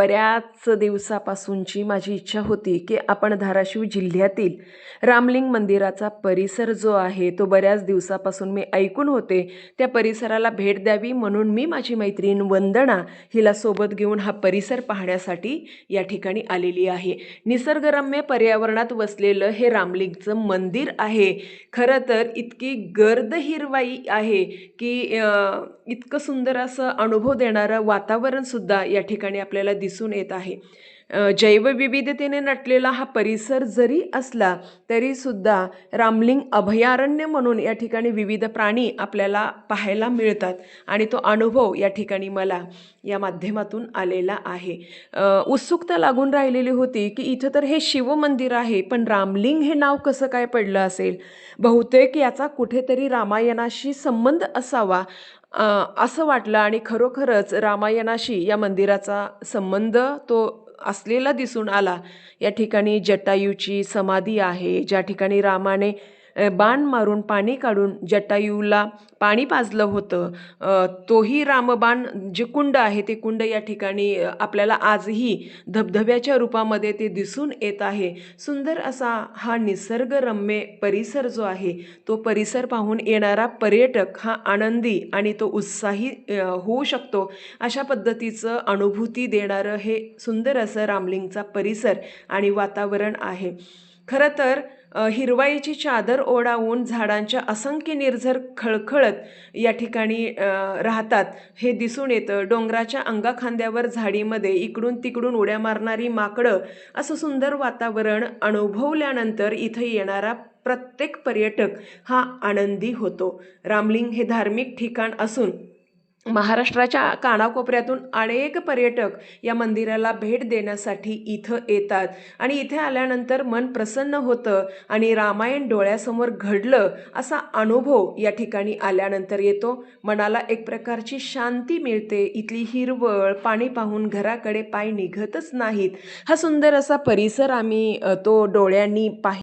बऱ्याच दिवसापासूनची माझी इच्छा होती की आपण धाराशिव जिल्ह्यातील रामलिंग मंदिराचा परिसर जो आहे तो बऱ्याच दिवसापासून मी ऐकून होते त्या परिसराला भेट द्यावी म्हणून मी माझी मैत्रीण वंदना हिला सोबत घेऊन हा परिसर पाहण्यासाठी या ठिकाणी आलेली आहे. निसर्गरम्य पर्यावरणात वसलेलं हे रामलिंगचं मंदिर आहे. खरं तर इतकी गर्द हिरवाई आहे की इतकं सुंदर असं अनुभव देणारं वातावरणसुद्धा या ठिकाणी आपल्याला दिसून दिसून येत आहे. जैवविविधतेने नटलेला हा परिसर जरी असला तरीसुद्धा रामलिंग अभयारण्य म्हणून या ठिकाणी विविध प्राणी आपल्याला पाहायला मिळतात आणि तो अनुभव या ठिकाणी मला या माध्यमातून आलेला आहे. उत्सुकता लागून राहिलेली होती की इथं तर हे शिवमंदिर आहे पण रामलिंग हे नाव कसं काय पडलं असेल? बहुतेक याचा कुठेतरी रामायणाशी संबंध असावा असं वाटलं आणि खरोखरच रामायणाशी या मंदिराचा संबंध तो असलेला दिसून आला. या ठिकाणी जटायूची समाधी आहे. ज्या ठिकाणी रामाने बाण मारून पाणी काढून जटायूला पाणी पाजलं होतं. तोही रामबाण जे कुंड आहे ते कुंड या ठिकाणी आपल्याला आजही धबधब्याच्या रूपामध्ये ते दिसून येत आहे. सुंदर असा हा निसर्गरम्य परिसर जो आहे तो परिसर पाहून येणारा पर्यटक हा आनंदी आणि तो उत्साही होऊ शकतो. अशा पद्धतीचं अनुभूती देणारं हे सुंदर असं रामलिंगचा परिसर आणि वातावरण आहे. खरं तर हिरवाईची चादर ओढावून झाडांच्या असंख्य निर्झर खळखळत या ठिकाणी राहतात. हे दिसून येतं. डोंगराच्या अंगाखांद्यावर झाडीमध्ये इकडून तिकडून उड्या मारणारी माकडं असं सुंदर वातावरण अनुभवल्यानंतर इथं येणारा प्रत्येक पर्यटक हा आनंदी होतो. रामलिंग हे धार्मिक ठिकाण असून महाराष्ट्राच्या कानाकोपऱ्यातून अनेक पर्यटक या मंदिराला भेट देण्यासाठी इथं येतात. आणि इथे आल्यानंतर मन प्रसन्न होतं आणि रामायण डोळ्यासमोर घडलं असा अनुभव या ठिकाणी आल्यानंतर येतो. मनाला एक प्रकारची शांती मिळते. इथली हिरवळ पाणी पाहून घराकडे पाय निघतच नाहीत. हा सुंदर असा परिसर आम्ही तो डोळ्यांनी पाहि